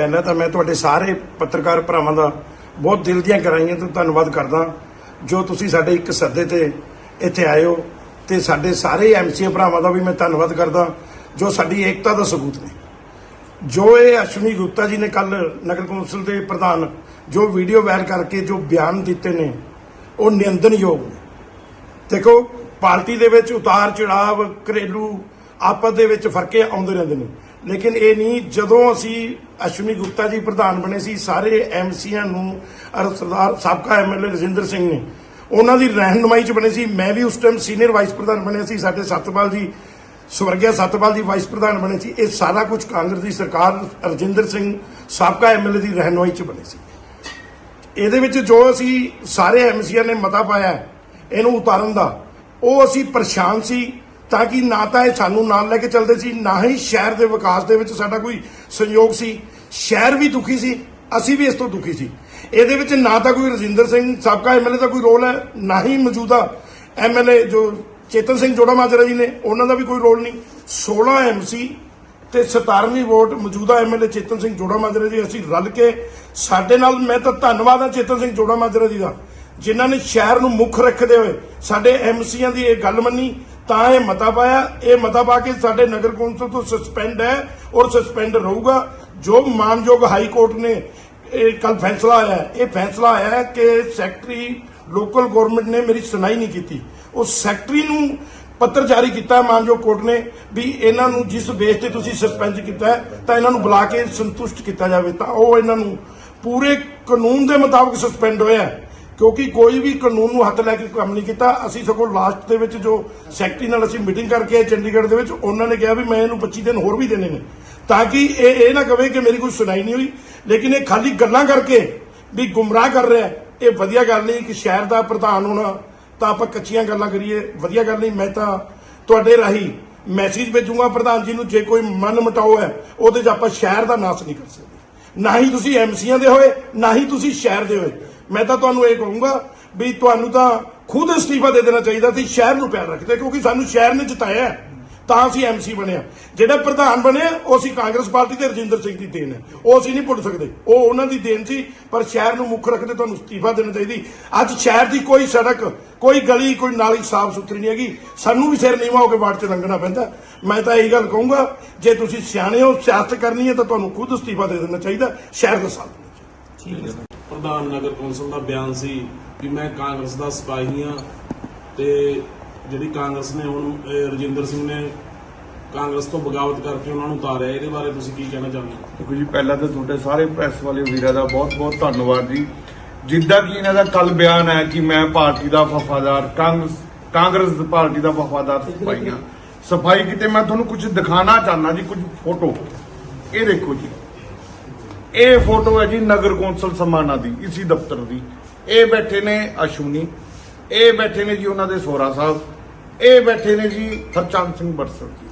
ਪਹਿਲਾਂ ਤਾਂ ਮੈਂ ਤੁਹਾਡੇ ਸਾਰੇ ਪੱਤਰਕਾਰ ਭਰਾਵਾਂ ਦਾ ਬਹੁਤ ਦਿਲ ਦੀਆਂ ਗਹਿਰਾਈਆਂ ਤੋਂ ਧੰਨਵਾਦ ਕਰਦਾ ਜੋ ਤੁਸੀਂ ਸਾਡੇ ਇੱਕ ਸੱਦੇ ਤੇ ਇੱਥੇ ਆਏ ਹੋ ਤੇ ਸਾਡੇ ਸਾਰੇ ਐਮਸੀ ਭਰਾਵਾਂ ਦਾ ਵੀ ਮੈਂ ਧੰਨਵਾਦ ਕਰਦਾ, ਜੋ ਸਾਡੀ ਏਕਤਾ ਦਾ ਸਬੂਤ ਨੇ। ਜੋ ਇਹ ਅਸ਼ਵਨੀ ਗੁਪਤਾ ਜੀ ਨੇ ਕੱਲ ਨਗਰ ਕੌਂਸਲ ਦੇ ਪ੍ਰਧਾਨ ਜੋ ਵੀਡੀਓ ਵਾਇਰਲ ਕਰਕੇ ਜੋ ਬਿਆਨ ਦਿੱਤੇ ਨੇ, ਉਹ ਨਿੰਦਣਯੋਗ ਨੇ। ਦੇਖੋ, ਪਾਰਟੀ ਦੇ ਵਿੱਚ ਉਤਾਰ ਚੜਾਵ ਘਰੇਲੂ ਆਪਸ ਦੇ ਵਿੱਚ ਫਰਕੇ ਆਉਂਦੇ ਰਹਿੰਦੇ ਨੇ। ਲੇਕਿਨ ਇਹ ਨਹੀਂ, ਜਦੋਂ ਅਸੀਂ ਅਸ਼ਵਨੀ ਗੁਪਤਾ ਜੀ ਪ੍ਰਧਾਨ ਬਣੇ ਸੀ, ਸਾਰੇ ਐਮਸੀਆਂ ਨੂੰ ਅਰ ਸਰਦਾਰ ਸਾਬਕਾ ਐਮਐਲਏ ਰਜਿੰਦਰ ਸਿੰਘ ਨੇ, ਉਹਨਾਂ ਦੀ ਰਹਿਨੁਮਾਈ ਚ ਬਣੇ ਸੀ। ਮੈਂ ਵੀ ਉਸ ਟਾਈਮ ਸੀਨੀਅਰ ਵਾਈਸ ਪ੍ਰਧਾਨ ਬਣਿਆ ਸੀ, ਸਾਡੇ ਸਤਪਾਲ ਜੀ, ਸਵਰਗਿਆ ਸਤਪਾਲ ਜੀ ਵਾਈਸ ਪ੍ਰਧਾਨ ਬਣੇ ਸੀ। ਇਹ ਸਾਰਾ ਕੁਝ ਕਾਂਗਰਸ ਦੀ ਸਰਕਾਰ, ਰਜਿੰਦਰ ਸਿੰਘ ਸਾਬਕਾ ਐਮਐਲਏ ਦੀ ਰਹਿਨੁਮਾਈ ਚ ਬਣੇ ਸੀ। ਇਹਦੇ ਵਿੱਚ ਜੋ ਅਸੀਂ ਸਾਰੇ ਐਮਸੀਆਂ ਨੇ ਮਤਾ ਪਾਇਆ, ਇਹਨੂੰ ਉਤਾਰਨ ਦਾ, ਉਹ ਅਸੀਂ ਪਰੇਸ਼ਾਨ ਸੀ। ਤਾਂ ਕਿ ਨਾ ਤਾਂ ਇਹ ਸਾਨੂੰ ਨਾਲ ਲੈ ਕੇ ਚੱਲਦੇ ਸੀ, ਨਾ ਹੀ ਸ਼ਹਿਰ ਦੇ ਵਿਕਾਸ ਦੇ ਵਿੱਚ ਸਾਡਾ ਕੋਈ ਸਹਿਯੋਗ ਸੀ। ਸ਼ਹਿਰ ਵੀ ਦੁਖੀ ਸੀ, ਅਸੀਂ ਵੀ ਇਸ ਤੋਂ ਦੁਖੀ ਸੀ। ਇਹਦੇ ਵਿੱਚ ਨਾ ਤਾਂ ਕੋਈ ਰਜਿੰਦਰ ਸਿੰਘ ਸਾਬਕਾ ਐਮਐਲਏ ਦਾ ਕੋਈ ਰੋਲ ਹੈ, ਨਾ ਹੀ ਮੌਜੂਦਾ ਐਮਐਲਏ ਜੋ ਚੇਤਨ ਸਿੰਘ ਜੋੜਾ ਮਾਜਰਾ ਜੀ ਨੇ, ਉਹਨਾਂ ਦਾ ਵੀ ਕੋਈ ਰੋਲ ਨਹੀਂ। 16 ਐਮਸੀ ਤੇ 17ਵੀਂ ਵੋਟ ਮੌਜੂਦਾ ਐਮਐਲਏ ਚੇਤਨ ਸਿੰਘ ਜੋੜਾ ਮਾਜਰਾ ਜੀ, ਅਸੀਂ ਰਲ ਕੇ ਸਾਡੇ ਨਾਲ ਮੈਂ ਤਾਂ ਧੰਨਵਾਦ ਹਾਂ ਚੇਤਨ ਸਿੰਘ ਜੋੜਾ ਮਾਜਰਾ ਜੀ ਦਾ, ਜਿਨ੍ਹਾਂ ਨੇ ਸ਼ਹਿਰ ਨੂੰ ਮੁੱਖ ਰੱਖਦੇ ਹੋਏ ਸਾਡੇ ਐਮਸੀਆਂ ਦੀ ਇਹ ਗੱਲ ਮੰਨੀ ਤਾਂ ਇਹ ਮਤਾ ਪਾਇਆ, ਇਹ ਮਤਾ ਪਾ ਕੇ ਸਾਡੇ ਨਗਰ ਕੌਂਸਲ ਤੋਂ ਸਸਪੈਂਡ ਹੈ ਔਰ ਸਸਪੈਂਡ ਰਹੂਗਾ। ਜੋ ਮਾਨਯੋਗ ਹਾਈ ਕੋਰਟ ਨੇ, ਇਹ ਕੱਲ ਫੈਸਲਾ ਆਇਆ ਇਹ ਫੈਸਲਾ ਆਇਆ ਕਿ ਸੈਕਟਰੀ ਲੋਕਲ ਗਵਰਨਮੈਂਟ ਨੇ ਮੇਰੀ ਸੁਣਾਈ ਨਹੀਂ ਕੀਤੀ। ਉਹ ਸੈਕਟਰੀ ਨੂੰ ਪੱਤਰ ਜਾਰੀ ਕੀਤਾ ਹੈ ਮਾਨਯੋਗ ਕੋਰਟ ਨੇ ਵੀ ਇਹਨਾਂ ਨੂੰ ਜਿਸ ਬੇਸ ਤੇ ਤੁਸੀਂ ਸਸਪੈਂਡ ਕੀਤਾ ਤਾਂ ਇਹਨਾਂ ਨੂੰ ਬੁਲਾ ਕੇ ਸੰਤੁਸ਼ਟ ਕੀਤਾ ਜਾਵੇ। ਤਾਂ ਉਹ ਇਹਨਾਂ ਨੂੰ ਪੂਰੇ ਕਾਨੂੰਨ ਦੇ ਮੁਤਾਬਕ ਸਸਪੈਂਡ ਹੋਇਆ ਕਿਉਂਕਿ ਕੋਈ ਵੀ ਕਾਨੂੰਨ ਨੂੰ ਹੱਥ ਲੈ ਕੇ ਕੰਮ ਨਹੀਂ ਕੀਤਾ, ਅਸੀਂ ਸਗੋਂ ਲਾਸਟ ਦੇ ਵਿੱਚ ਜੋ ਸੈਕਟਰੀ ਨਾਲ ਅਸੀਂ ਮੀਟਿੰਗ ਕਰਕੇ ਆਏ ਚੰਡੀਗੜ੍ਹ ਦੇ ਵਿੱਚ, ਉਹਨਾਂ ਨੇ ਕਿਹਾ ਵੀ ਮੈਂ ਇਹਨੂੰ 25 ਦਿਨ ਹੋਰ ਵੀ ਦੇਣੇ ਨੇ। ਤਾਂ ਕਿ ਇਹ ਇਹ ਨਾ ਕਵੇ ਕਿ ਮੇਰੀ ਕੋਈ ਸੁਣਾਈ ਨਹੀਂ ਹੋਈ, ਲੇਕਿਨ ਇਹ ਖਾਲੀ ਗੱਲਾਂ ਕਰਕੇ ਵੀ ਗੁੰਮਰਾਹ ਕਰ ਰਿਹਾ ਇਹ ਵਧੀਆ ਗੱਲ ਨਹੀਂ ਕਿ ਸ਼ਹਿਰ ਦਾ ਪ੍ਰਧਾਨ ਹੋਣਾ, ਤਾਂ ਆਪਾਂ ਕੱਚੀਆਂ ਗੱਲਾਂ ਕਰੀਏ, ਵਧੀਆ ਗੱਲ ਨਹੀਂ, ਮੈਂ ਤਾਂ ਤੁਹਾਡੇ ਰਾਹੀਂ ਮੈਸੇਜ ਭੇਜੂਗਾ ਪ੍ਰਧਾਨ ਜੀ ਨੂੰ, ਜੇ ਕੋਈ ਮਨ ਮਟਾਓ ਹੈ, ਉਹਦੇ 'ਚ ਆਪਾਂ ਸ਼ਹਿਰ ਦਾ ਨਾਸ ਨਹੀਂ ਕਰ ਸਕਦੇ। ਨਾ ਹੀ ਤੁਸੀਂ ਐਮਸੀਆਂ ਦੇ ਹੋਏ, ਨਾ ਹੀ ਤੁਸੀਂ ਸ਼ਹਿਰ ਦੇ ਹੋਏ। ਮੈਂ ਤਾਂ ਤੁਹਾਨੂੰ ਇਹ ਕਹੂੰਗਾ ਵੀ ਤੁਹਾਨੂੰ ਤਾਂ ਖੁਦ ਅਸਤੀਫਾ ਦੇ ਦੇਣਾ ਚਾਹੀਦਾ ਸੀ, ਸ਼ਹਿਰ ਨੂੰ ਪਿਆਰ ਰੱਖਦੇ, ਕਿਉਂਕਿ ਸਾਨੂੰ ਸ਼ਹਿਰ ਨੇ ਜਿਤਾਇਆ ਤਾਂ ਅਸੀਂ ਐਮਸੀ ਬਣਿਆ ਜਿਹੜਾ ਪ੍ਰਧਾਨ ਬਣਿਆ ਉਹ ਅਸੀਂ ਕਾਂਗਰਸ ਪਾਰਟੀ ਤੇ ਰਜਿੰਦਰ ਸਿੰਘ ਦੀ ਦੇਣ ਹੈ। ਉਹ ਅਸੀਂ ਨਹੀਂ ਪੁੱਟ ਸਕਦੇ। ਉਹ ਉਹਨਾਂ ਦੀ ਦੇਣ ਸੀ, ਪਰ ਸ਼ਹਿਰ ਨੂੰ ਮੁੱਖ ਰੱਖਦੇ ਤੁਹਾਨੂੰ ਅਸਤੀਫਾ ਦੇਣਾ ਚਾਹੀਦੀ। ਅੱਜ ਸ਼ਹਿਰ ਦੀ ਕੋਈ ਸੜਕ, ਕੋਈ ਗਲੀ, ਕੋਈ ਨਾਲੀ ਸਾਫ਼ ਸੁਥਰੀ ਨਹੀਂ ਹੈਗੀ। ਸਾਨੂੰ ਵੀ ਸਿਰ ਨੀਵਾ ਹੋ ਕੇ ਬਾੜ ਚ ਲੰਘਣਾ ਪੈਂਦਾ। ਮੈਂ ਤਾਂ ਇਹੀ ਗੱਲ ਕਹੂੰਗਾ, ਜੇ ਤੁਸੀਂ ਸਿਆਣੇ ਹੋ, ਸਿਆਸਤ ਕਰਨੀ ਹੈ, ਤਾਂ ਤੁਹਾਨੂੰ ਖੁਦ ਅਸਤੀਫਾ ਦੇ ਦੇਣਾ ਚਾਹੀਦਾ, ਸ਼ਹਿਰ ਦਾ ਸਾਥ ਦੇਣਾ ਚਾਹੀਦਾ। ਪ੍ਰਧਾਨ ਨਗਰ ਕੌਂਸਲ ਦਾ ਬਿਆਨ ਸੀ ਕਿ ਮੈਂ ਕਾਂਗਰਸ ਦਾ ਸਿਪਾਹੀ ਹਾਂ ਤੇ ਜਿਹੜੀ ਕਾਂਗਰਸ ਨੇ ਹੁਣ ਰਜਿੰਦਰ ਸਿੰਘ ਨੇ ਕਾਂਗਰਸ ਤੋਂ ਬਗਾਵਤ ਕਰਕੇ ਉਹਨਾਂ ਨੂੰ ਉਤਾਰਿਆ, ਇਹਦੇ ਬਾਰੇ ਤੁਸੀਂ ਕੀ ਕਹਿਣਾ ਚਾਹੁੰਦੇ ਹੋ? ਦੇਖੋ ਜੀ, ਪਹਿਲਾਂ ਤਾਂ ਤੁਹਾਡੇ ਸਾਰੇ ਪ੍ਰੈਸ ਵਾਲੇ ਵੀਰਾਂ ਦਾ ਬਹੁਤ-ਬਹੁਤ ਧੰਨਵਾਦ ਜੀ। ਜਿੱਦਾਂ ਕਿ ਇਹਨਾਂ ਦਾ ਕੱਲ ਬਿਆਨ ਹੈ ਕਿ ਮੈਂ ਪਾਰਟੀ ਦਾ ਵਫਾਦਾਰ, ਕਾਂਗਰਸ ਕਾਂਗਰਸ ਪਾਰਟੀ ਦਾ ਵਫਾਦਾਰ ਸਿਪਾਹੀ ਹਾਂ। ਸਫ਼ਾਈ ਕਿਤੇ ਮੈਂ ਤੁਹਾਨੂੰ ਕੁਝ ਦਿਖਾਣਾ ਚਾਹਨਾ ਜੀ, ਕੁਝ ਫੋਟੋ। ਇਹ ਦੇਖੋ ਜੀ। ਇਹ ਫੋਟੋ ਹੈ ਜੀ ਨਗਰ ਕੌਂਸਲ ਸਮਾਣਾ ਦੀ ਇਸੀ ਦਫ਼ਤਰ ਦੀ। ਇਹ ਬੈਠੇ ਨੇ ਅਸ਼ਵਨੀ ਇਹ ਬੈਠੇ ਨੇ ਜੀ ਉਹਨਾਂ ਦੇ ਸੋਹਰਾ ਸਾਹਿਬ ਇਹ ਬੈਠੇ ਨੇ ਜੀ ਹਰਚੰਦ ਸਿੰਘ ਬਰਸਰ ਜੀ।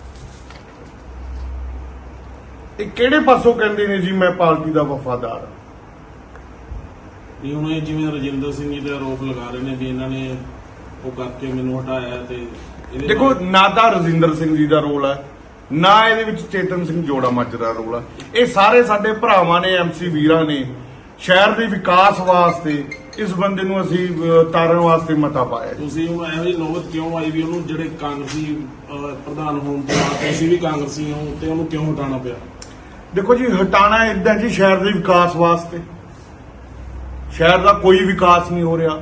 ਇਹ ਕਿਹੜੇ ਪਾਸੋਂ ਕਹਿੰਦੇ ਨੇ ਜੀ ਮੈਂ ਪਾਰਟੀ ਦਾ ਵਫਾਦਾਰ ਹਾਂ? ਵੀ ਹੁਣ ਇਹ ਜਿਵੇਂ ਰਜਿੰਦਰ ਸਿੰਘ ਜੀ ਤੇ ਆਰੋਪ ਲਗਾ ਰਹੇ ਨੇ ਵੀ ਇਹਨਾਂ ਨੇ ਉਹ ਕਰਕੇ ਮੈਨੂੰ ਹਟਾਇਆ ਤੇ ਦੇਖੋ ਨਾ ਤਾਂ ਰਜਿੰਦਰ ਸਿੰਘ ਜੀ ਦਾ ਰੋਲ ਹੈ ਨਾ ਇਹਦੇ ਵਿੱਚ ਚੇਤਨ ਸਿੰਘ ਜੋੜਾ ਦਾ ਰੋਲ। ਹੈ ਇਹ ਸਾਰੇ ਸਾਡੇ ਭਰਾਵਾਂ ਨੇ ਐਮਸੀ ਵੀਰਾਂ ਨੇ ਸ਼ਹਿਰ ਦੇ ਵਿਕਾਸ ਵਾਸਤੇ ਇਸ ਬੰਦੇ ਨੂੰ ਅਸੀਂ ਤਾਰਨ ਵਾਸਤੇ ਮਤਾ ਪਾਇਆ। ਤੁਸੀਂ ਹੁਣ ਇਹੋ ਜਿਹੀ ਨੌਬਤ ਕਿਉਂ ਆਈ ਵੀ ਉਹਨੂੰ ਜਿਹੜੇ ਕਾਂਗਰਸੀ ਪ੍ਰਧਾਨ ਹੋਣ ਤੋਂ ਬਾਅਦ ਤੁਸੀਂ ਵੀ ਕਾਂਗਰਸੀ ਹੋ ਤੇ ਉਹਨੂੰ ਕਿਉਂ ਹਟਾਉਣਾ ਪਿਆ? ਦੇਖੋ ਜੀ ਹਟਾਣਾ ਇਦਾਂ ਜੀ ਸ਼ਹਿਰ ਦੇ ਵਿਕਾਸ ਵਾਸਤੇ। ਸ਼ਹਿਰ ਦਾ ਕੋਈ ਵਿਕਾਸ ਨਹੀਂ ਹੋ ਰਿਹਾ।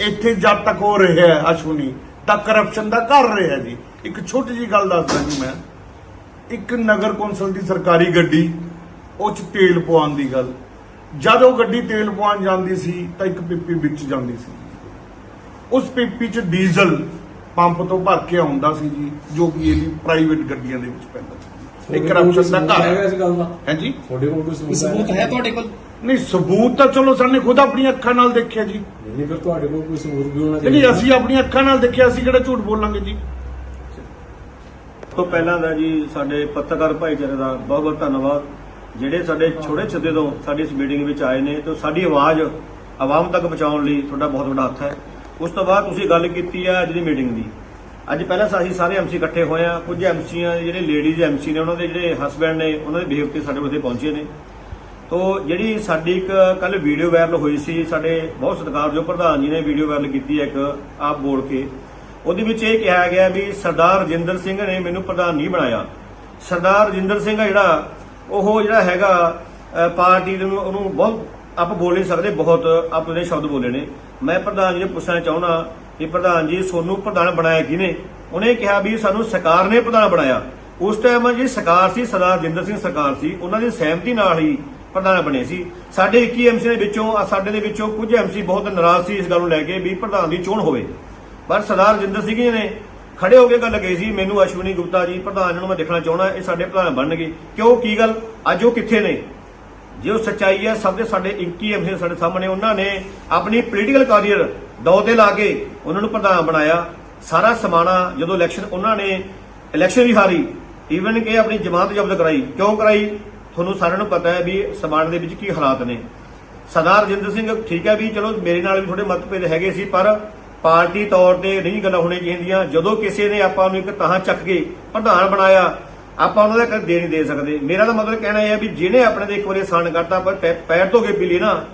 ਇੱਥੇ ਜਦ ਤੱਕ ਹੋ ਰਿਹਾ ਹੈ ਅਸ਼ਵਨੀ ਤਾਂ ਕਰਪਸ਼ਨ ਦਾ ਕਰ ਰਿਹਾ ਜੀ। ਇੱਕ ਛੋਟੀ ਜੀ ਗੱਲ ਦੱਸਦਾ ਜੀ ਮੈਂ। ਇੱਕ ਨਗਰ ਕੌਂਸਲ ਦੀ ਸਰਕਾਰੀ ਗੱਡੀ ਉਹ ਚ ਤੇਲ ਪਵਾਉਣ ਦੀ ਗੱਲ। ਜਦ ਉਹ ਗੱਡੀ ਤੇਲ ਪਵਾਉਣ ਜਾਂਦੀ ਸੀ ਤਾਂ ਇੱਕ ਪੀਪੀ ਵਿੱਚ ਜਾਂਦੀ ਸੀ। ਉਸ ਪੀਪੀ ਚ ਡੀਜ਼ਲ ਪੰਪ ਤੋਂ ਭਰ ਕੇ ਆਉਂਦਾ ਸੀ ਜੀ ਜੋ ਕਿ ਇਹਦੀ ਪ੍ਰਾਈਵੇਟ ਗੱਡੀਆਂ ਦੇ ਵਿੱਚ ਪੈਂਦਾ ਸੀ। ਇਹ ਕਰਪਸ਼ਨ ਦਾ ਘਰ ਹੈ। ਇਸ ਗੱਲ ਦਾ? ਹੈ ਜੀ? ਤੁਹਾਡੇ ਕੋਲ ਕੋਈ ਸਬੂਤ ਹੈ ਤੁਹਾਡੇ ਕੋਲ? ਨਹੀਂ ਸਬੂਤ ਤਾਂ ਚਲੋ ਸਾਨੇ ਖੁਦ ਆਪਣੀਆਂ ਅੱਖਾਂ ਨਾਲ ਦੇਖਿਆ ਜੀ। ਨਹੀਂ ਫਿਰ ਤੁਹਾਡੇ ਕੋਲ ਕੋਈ ਸਬੂਤ ਵੀ ਹੋਣਾ ਨਹੀਂ ਅਸੀਂ ਆਪਣੀਆਂ ਅੱਖਾਂ ਨਾਲ ਦੇਖਿਆ ਅਸੀਂ ਕਿਹੜਾ ਝੂਠ ਬੋਲਾਂਗੇ ਜੀ? ਤੋਂ ਪਹਿਲਾਂ ਦਾ ਜੀ ਸਾਡੇ ਪੱਤਰਕਾਰ ਭਾਈਚਾਰੇ ਦਾ ਬਹੁਤ ਬਹੁਤ ਧੰਨਵਾਦ। ਜਿਹੜੇ ਸਾਡੇ ਛੋਟੇ ਛੱਦੇ ਤੋਂ ਸਾਡੀ ਇਸ ਮੀਟਿੰਗ ਵਿੱਚ ਆਏ ਨੇ ਤੇ ਸਾਡੀ ਆਵਾਜ਼ ਆਵਾਮ ਤੱਕ ਪਹੁੰਚਾਉਣ ਲਈ ਤੁਹਾਡਾ ਬਹੁਤ ਵੱਡਾ ਹੱਥ ਹੈ। ਉਸ ਤੋਂ ਬਾਅਦ ਤੁਸੀਂ ਗੱਲ ਕੀਤੀ ਹੈ ਅੱਜ ਦੀ ਮੀਟਿੰਗ ਦੀ। ਅੱਜ ਪਹਿਲਾਂ ਅਸੀਂ ਸਾਰੇ ਐਮਸੀ ਇਕੱਠੇ ਹੋਏ ਆ ਕੁਝ ਐਮਸੀਆਂ ਜਿਹੜੇ ਲੇਡੀਜ਼ ਐਮਸੀ ਨੇ, ਉਹਨਾਂ ਦੇ ਜਿਹੜੇ ਹਸਬੰਡ ਨੇ, ਉਹਨਾਂ ਦੇ ਬਿਹੇਵ ਤੇ ਸਾਡੇ ਕੋਲ ਪਹੁੰਚੇ ਨੇ। ਤੋ ਜਿਹੜੀ ਸਾਡੀ ਇੱਕ ਕੱਲ ਵੀਡੀਓ ਵਾਇਰਲ ਹੋਈ ਸੀ, ਸਾਡੇ ਬਹੁਤ ਸਤਿਕਾਰਯੋਗ ਪ੍ਰਧਾਨ ਜੀ ਨੇ ਵੀਡੀਓ ਵਾਇਰਲ ਕੀਤੀ ਹੈ ਇੱਕ, ਆਪ ਬੋਲ ਕੇ। ਉਹਦੇ ਵਿੱਚ ਇਹ ਕਿਹਾ ਗਿਆ ਵੀ ਸਰਦਾਰ ਰਜਿੰਦਰ ਸਿੰਘ ਨੇ ਮੈਨੂੰ ਪ੍ਰਧਾਨ ਨਹੀਂ ਬਣਾਇਆ। ਸਰਦਾਰ ਰਜਿੰਦਰ ਸਿੰਘ ਜਿਹੜਾ, ਉਹ ਜਿਹੜਾ ਹੈਗਾ ਪਾਰਟੀ ਨੂੰ ਉਹਨੂੰ ਬਹੁਤ ਆਪ ਬੋਲ ਨਹੀਂ ਸਕਦੇ, ਬਹੁਤ ਆਪਣੇ ਸ਼ਬਦ ਬੋਲੇ ਨੇ। ਮੈਂ ਪ੍ਰਧਾਨ ਜੀ ਨੂੰ ਪੁੱਛਣਾ ਚਾਹੁੰਦਾ ਕਿ ਪ੍ਰਧਾਨ ਜੀ, ਸੋਨੂੰ ਪ੍ਰਧਾਨ ਬਣਾਇਆ ਕਿਹਨੇ? ਉਹਨੇ ਕਿਹਾ ਵੀ ਸਾਨੂੰ ਸਰਕਾਰ ਨੇ ਪ੍ਰਧਾਨ ਬਣਾਇਆ। ਉਸ ਟਾਈਮ ਜੀ ਸਰਕਾਰ ਸੀ, ਸਰਦਾਰ ਜਿੰਦਰ ਸਿੰਘ ਸਰਕਾਰ ਸੀ, ਉਹਨਾਂ ਦੀ ਸਹਿਮਤੀ ਨਾਲ ਹੀ ਪ੍ਰਧਾਨ ਬਣੇ ਸੀ। ਸਾਡੇ 21 ਐਮਸੀ ਦੇ ਵਿੱਚੋਂ, ਸਾਡੇ ਦੇ ਵਿੱਚੋਂ ਕੁਝ ਐਮਸੀ ਬਹੁਤ ਨਾਰਾਜ਼ ਸੀ ਇਸ ਗੱਲ ਨੂੰ ਲੈ ਕੇ ਵੀ ਪ੍ਰਧਾਨ ਦੀ ਚੋਣ ਹੋਵੇ। ਪਰ ਸਰਦਾਰ ਰਜਿੰਦਰ ਸਿੰਘ ਜੀ ਨੇ ਖੜੇ ਹੋ ਕੇ ਗੱਲ ਕਹੀ ਸੀ, ਮੈਨੂੰ ਅਸ਼ਵਨੀ ਗੁਪਤਾ ਜੀ ਪ੍ਰਧਾਨ ਨੂੰ ਮੈਂ ਦੇਖਣਾ ਚਾਹੁੰਦਾ, ਇਹ ਸਾਡੇ ਪ੍ਰਧਾਨ ਬਣਨਗੇ। ਕਿਉਂ? ਕੀ ਗੱਲ? ਅੱਜ ਉਹ ਕਿੱਥੇ ਨੇ? ਜੇ ਉਹ ਸੱਚਾਈ ਹੈ, ਸਭ ਦੇ ਸਾਡੇ 21 ਐਮਸੀ ਸਾਡੇ ਸਾਹਮਣੇ, ਉਹਨਾਂ ਨੇ ਆਪਣੀ ਪੋਲੀਟੀਕਲ ਕੈਰੀਅਰ ਦੌ ਤੇ ਲਾ ਕੇ ਉਹਨਾਂ ਨੂੰ ਪ੍ਰਧਾਨ ਬਣਾਇਆ। ਸਾਰਾ ਸਮਾਣਾ ਜਦੋਂ ਇਲੈਕਸ਼ਨ ਉਹਨਾਂ ਨੇ ਇਲੈਕਸ਼ਨ ਵੀ ਹਾਰੀ। ਈਵਨ ਕਿ ਆਪਣੀ ਜਮਾਤ ਜ਼ਬਤ ਕਰਾਈ। ਕਿਉਂ ਕਰਾਈ? ਤੁਹਾਨੂੰ ਸਾਰਿਆਂ ਨੂੰ ਪਤਾ ਹੈ ਵੀ ਸਮਾਣ ਦੇ ਵਿੱਚ ਕੀ ਹਾਲਾਤ ਨੇ। ਸਰਦਾਰ ਰਜਿੰਦਰ ਸਿੰਘ, ਠੀਕ ਹੈ ਵੀ ਚਲੋ ਮੇਰੇ ਨਾਲ ਵੀ ਥੋੜੇ ਮਤਭੇਦ ਹੈਗੇ ਸੀ, ਪਰ ਪਾਰਟੀ ਤੌਰ ਤੇ ਨਹੀਂ ਗੱਲਾਂ ਹੋਣੀਆਂ ਚਾਹੀਦੀਆਂ। ਜਦੋਂ ਕਿਸੇ ਨੇ ਆਪਾਂ ਨੂੰ ਇੱਕ ਤਾਹਾਂ ਚੱਕ ਕੇ ਪ੍ਰਧਾਨ ਬਣਾਇਆ, ਆਪਾਂ ਉਹਨਾਂ ਦਾ ਕਦੇ ਦੇ ਨਹੀਂ ਦੇ ਸਕਦੇ। ਮੇਰਾ ਤਾਂ ਮਤਲਬ ਕਹਿਣਾ ਇਹ ਹੈ ਵੀ ਜਿਹਨੇ ਆਪਣੇ ਦੇ ਇੱਕ ਵਾਰੀ ਸਾਨ ਕਰਤਾ, ਪਰ ਪੈ- ਪੈਰ ਧੋ ਕੇ ਪੀ ਲਈ ਨਾ,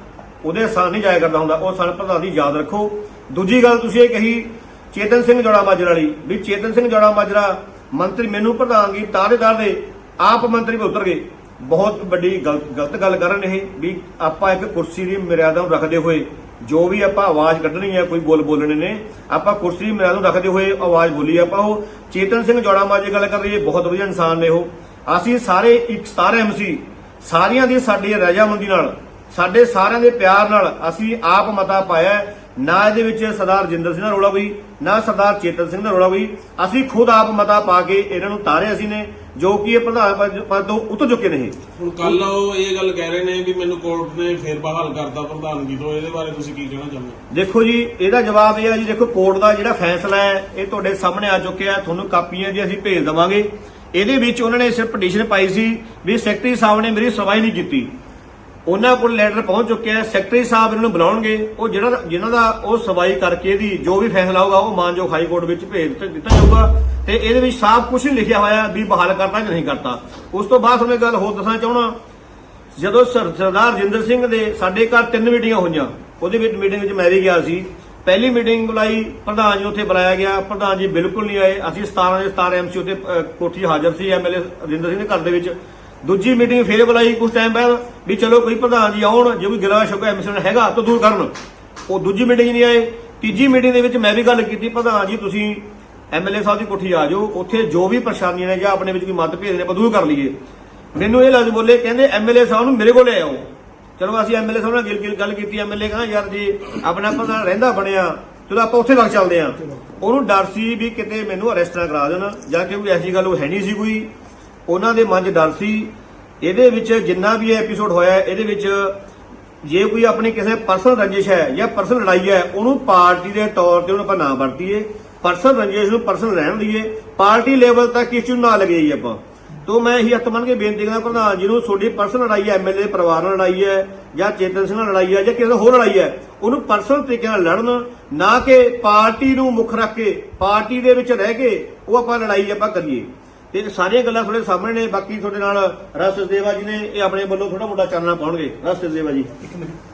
ਉਹਦੇ ਸਾਨ ਨਹੀਂ ਜਾਇਆ ਕਰਦਾ ਹੁੰਦਾ। ਉਹ ਸਾਨ ਪ੍ਰਧਾਨ ਦੀ ਯਾਦ ਰੱਖੋ। ਦੂਜੀ ਗੱਲ ਤੁਸੀਂ ਇਹ ਕਹੀ, ਚੇਤਨ ਸਿੰਘ ਜੋੜਾ ਮਾਜਰਾ ਵਾਲੀ, ਵੀ ਚੇਤਨ ਸਿੰਘ ਜੋੜਾ ਮਾਜਰਾ ਮੰਤਰੀ ਮੈਨੂੰ ਪ੍ਰਧਾਨ ਦੀ ਤਾਰੇਦਾਰ ਦੇ ਆਪ ਮੰਤਰੀ ਵੀ ਉਤਰ ਗਏ। ਬਹੁਤ ਵੱਡੀ ਗਲ- ਗਲਤ ਗੱਲ ਕਰਨ ਰਹੇ ਇਹ, ਵੀ ਆਪਾਂ ਇੱਕ ਕੁਰਸੀ ਦੀ ਮਰਿਆਦਾ ਨੂੰ ਰੱਖਦੇ ਹੋਏ ਜੋ ਵੀ ਆਪਾਂ ਆਵਾਜ਼ ਕੱਢਣੀ ਹੈ ਕੋਈ ਬੋਲ ਬੋਲਣੇ ਨੇ, ਆਪਾਂ ਕੁਰਸੀ ਦੀ ਨੂੰ ਰੱਖਦੇ ਹੋਏ ਆਵਾਜ਼ ਬੋਲੀ ਆਪਾਂ ਉਹ। ਚੇਤਨ ਸਿੰਘ ਜੋੜਾ ਮਾਜੇ ਗੱਲ ਕਰ ਰਹੀ ਹੈ ਬਹੁਤ ਵਧੀਆ ਇਨਸਾਨ ਨੇ ਉਹ। ਅਸੀਂ ਸਾਰੇ ਇੱਕ, ਸਾਰੇ ਐਮਸੀ ਸਾਰਿਆਂ ਦੀ ਸਾਡੀ ਰਜਾਮੰਦੀ ਨਾਲ, ਸਾਡੇ ਸਾਰਿਆਂ ਦੇ ਪਿਆਰ ਨਾਲ ਅਸੀਂ ਆਪ ਮਤਾ ਪਾਇਆ ਨਾ ਇਹਦੇ ਵਿੱਚ ਸਰਦਾਰ ਜਿੰਦਰ ਸਿੰਘ ਦਾ ਰੋਲਾ ਹੋਈ ਨਾ ਸਰਦਾਰ ਚੇਤਨ ਸਿੰਘ ਦਾ ਰੋਲਾ ਹੋਈ ਅਸੀਂ ਖੁਦ ਆਪ ਮਤਾ ਪਾ ਕੇ ਇਹਨਾਂ ਨੂੰ ਤਾਰੇ ਅਸੀਂ ਨੇ ਜੋ ਕਿ ਇਹ ਪ੍ਰਧਾਨ ਪਦ- ਤੋਂ ਉਤਰ ਚੁੱਕੇ ਨੇ ਹੁਣ ਕੱਲ ਉਹ ਇਹ ਗੱਲ ਕਹਿ ਰਹੇ ਨੇ ਵੀ ਮੈਨੂੰ ਕੋਰਟ ਨੇ ਫੇਰ ਬਹਾਲ ਕਰਤਾ ਪ੍ਰਧਾਨਗੀ ਤੋਂ ਇਹਦੇ ਬਾਰੇ ਤੁਸੀਂ ਕੀ ਕਹਿਣਾ ਚਾਹੁੰਦੇ ਹੋ ਦੇਖੋ ਜੀ ਇਹਦਾ ਜਵਾਬ ਇਹ ਹੈ ਜੀ ਦੇਖੋ ਕੋਰਟ ਦਾ ਜਿਹੜਾ ਫੈਸਲਾ ਹੈ ਇਹ ਤੁਹਾਡੇ ਸਾਹਮਣੇ ਆ ਚੁੱਕਿਆ ਤੁਹਾਨੂੰ ਕਾਪੀਆਂ ਦੀ ਅਸੀਂ ਭੇਜ ਦਵਾਂਗੇ। ਇਹਦੇ ਵਿੱਚ ਉਹਨਾਂ ਨੇ ਸਿਰਫ ਪਟੀਸ਼ਨ ਪਾਈ ਸੀ ਵੀ ਸੈਕਟਰੀ ਸਾਹਿਬ ਨੇ ਮੇਰੀ ਸੁਣਵਾਈ ਨਹੀਂ ਕੀਤੀ। ਉਹਨਾਂ ਕੋਲ ਲੈਟਰ ਪਹੁੰਚ ਚੁੱਕਿਆ ਹੈ ਸੈਕਟਰੀ ਸਾਹਿਬ ਇਹਨਾਂ ਨੂੰ ਬੁਲਾਉਣਗੇ। ਉਹ ਜਿਹੜਾ ਜਿਨ੍ਹਾਂ ਦਾ ਉਹ ਸਵਾਈ ਕਰਕੇ ਇਹਦੀ ਜੋ ਵੀ ਫੈਸਲਾ ਹੋਊਗਾ ਉਹ ਮਾਨਯੋਗ ਹਾਈ ਕੋਰਟ ਵਿੱਚ ਭੇਜ ਦਿੱਤਾ- ਜਾਊਗਾ। ਤੇ ਇਹਦੇ ਵਿੱਚ ਸਾਫ਼ ਕੁਝ ਨਹੀਂ ਲਿਖਿਆ ਹੋਇਆ ਵੀ ਬਹਾਲ ਕਰਤਾ ਜਾਂ ਨਹੀਂ ਕਰਤਾ। ਉਸ ਤੋਂ ਬਾਅਦ ਤੁਹਾਨੂੰ ਇੱਕ ਗੱਲ ਹੋਰ ਦੱਸਣਾ ਚਾਹਣਾ ਜਦੋਂ ਸਰ- ਸਰਦਾਰ ਜਿੰਦਰ ਸਿੰਘ ਦੇ ਸਾਡੇ ਘਰ ਤਿੰਨ ਮੀਟਿੰਗਾਂ ਹੋਈਆਂ ਉਹਦੇ ਵਿੱਚ ਮੀਟਿੰਗ ਵਿੱਚ ਮੈਂ ਵੀ ਗਿਆ ਸੀ। ਪਹਿਲੀ ਮੀਟਿੰਗ ਬੁਲਾਈ ਪ੍ਰਧਾਨ ਜੀ ਉੱਥੇ ਬੁਲਾਇਆ ਗਿਆ। ਪ੍ਰਧਾਨ ਜੀ ਬਿਲਕੁਲ ਨਹੀਂ ਆਏ। ਅਸੀਂ 17 ਦੇ 17 ਐਮਸੀ ਉੱਥੇ ਅ, ਕੋਠੀ ਹਾਜ਼ਰ ਸੀ ਐਮਐਲਏ ਰਜਿੰਦਰ ਸਿੰਘ ਦੇ ਘਰ ਦੇ ਵਿੱਚ। ਦੂਜੀ ਮੀਟਿੰਗ ਫੇਰ ਬੁਲਾਈ ਕੁਝ ਟਾਈਮ ਬਾਅਦ ਵੀ ਚਲੋ ਕੋਈ ਪ੍ਰਧਾਨ ਜੀ ਆਉਣ, ਜੇ ਕੋਈ ਗਿਲਾ ਸ਼ੁਕਾ ਐਮਸੀ ਨਾਲ ਹੈਗਾ ਤਾਂ ਦੂਰ ਕਰਨ। ਉਹ ਦੂਜੀ ਮੀਟਿੰਗ ਨਹੀਂ ਆਏ। ਤੀਜੀ ਮੀਟਿੰਗ ਦੇ ਵਿੱਚ ਮੈਂ ਵੀ ਗੱਲ ਕੀਤੀ, ਪ੍ਰਧਾਨ ਜੀ, ਤੁਸੀਂ ਐਮਐਲਏ ਸਾਹਿਬ ਦੀ ਕੋਠੀ ਆ ਜਾਓ। ਉੱਥੇ ਜੋ ਵੀ ਪਰੇਸ਼ਾਨੀਆਂ ਨੇ ਜਾਂ ਆਪਣੇ ਵਿੱਚ ਕੋਈ ਮਤਭੇਦ ਨੇ, ਆਪਾਂ ਦੂਰ ਕਰ ਲਈਏ। ਮੈਨੂੰ ਇਹ ਲਫ਼ਜ਼ ਬੋਲੇ, ਕਹਿੰਦੇ ਐਮਐਲਏ ਸਾਹਿਬ ਨੂੰ ਮੇਰੇ ਕੋਲ ਲੈ ਆਓ। ਚਲੋ ਅਸੀਂ ਐਮਐਲਏ ਸਾਹਿਬ ਨਾਲ ਗਿਲ ਗੱਲ ਕੀਤੀ ਐਮਐਲਏ ਕਹਾਂ ਯਾਰ ਜੀ ਆਪਣਾ ਪਤਾ ਰਹਿੰਦਾ, ਬਣਿਆ, ਚਲੋ ਆਪਾਂ ਉੱਥੇ ਤੱਕ ਚੱਲਦੇ ਆਂ। ਉਹਨੂੰ ਡਰ ਸੀ ਵੀ ਕਿਤੇ ਮੈਨੂੰ ਅਰੈਸਟ ਨਾ ਕਰਾ ਦੇਣ, ਜਾਂ ਕਿ ਕੋਈ ਐਸੀ ਗੱਲ ਉਹ ਹੈ ਨਹੀਂ ਸੀ ਕੋਈ। ਉਹਨਾਂ ਦੇ ਮਨ 'ਚ ਡਰ ਸੀ। ਇਹਦੇ ਵਿੱਚ ਜਿੰਨਾ ਵੀ ਇਹ ਐਪੀਸੋਡ ਹੋਇਆ ਇਹਦੇ ਵਿੱਚ ਜੇ ਕੋਈ ਆਪਣੀ ਕਿਸੇ ਪਰਸਨਲ ਰੰਜਿਸ਼ ਹੈ ਜਾਂ ਪਰਸਨਲ ਲੜਾਈ ਹੈ, ਉਹਨੂੰ ਪਾਰਟੀ ਦੇ ਤੌਰ ਤੇ ਉਹਨੂੰ ਆਪਾਂ ਨਾ ਵਰਤੀਏ ਪਰਸਨਲ ਰੰਜਿਸ਼ ਨੂੰ ਪਰਸਨਲ ਰਹਿਣ ਦਈਏ, ਪਾਰਟੀ ਲੈਵਲ ਤੱਕ ਇਸ ਨੂੰ ਨਾ ਲਗਾਈਏ ਆਪਾਂ। ਤੋਂ ਮੈਂ ਇਹੀ ਹੱਥ ਮੰਨ ਕੇ ਬੇਨਤੀ ਕਰਦਾ, ਪ੍ਰਧਾਨ ਜੀ ਨੂੰ ਤੁਹਾਡੀ ਪਰਸਨਲ ਲੜਾਈ ਹੈ ਐਮਐਲਏ ਪਰਿਵਾਰ ਨਾਲ ਲੜਾਈ ਹੈ ਜਾਂ ਚੇਤਨ ਸਿੰਘ ਨਾਲ ਲੜਾਈ ਹੈ ਜਾਂ ਕਿਸੇ ਹੋਰ ਲੜਾਈ ਹੈ, ਉਹਨੂੰ ਪਰਸਨਲ ਤਰੀਕੇ ਨਾਲ ਲੜਨ, ਨਾ ਕਿ ਪਾਰਟੀ ਨੂੰ ਮੁੱਖ ਰੱਖ ਕੇ, ਪਾਰਟੀ ਦੇ ਵਿੱਚ ਰਹਿ ਕੇ ਉਹ ਆਪਾਂ ਲੜਾਈ ਆਪਾਂ ਕਰੀਏ। ਤੇ ਇਹ ਸਾਰੀਆਂ ਗੱਲਾਂ ਤੁਹਾਡੇ ਸਾਹਮਣੇ ਨੇ, ਬਾਕੀ ਤੁਹਾਡੇ ਨਾਲ ਰਸ ਦੇਵਾ ਜੀ ਨੇ, ਇਹ ਆਪਣੇ ਵੱਲੋਂ ਥੋੜਾ ਮੋਟਾ ਚਾਨਣਾ ਪਾਉਣਗੇ। ਰਸ ਦੇਵਾ ਜੀ। ਇੱਕ ਮਿੰਟ।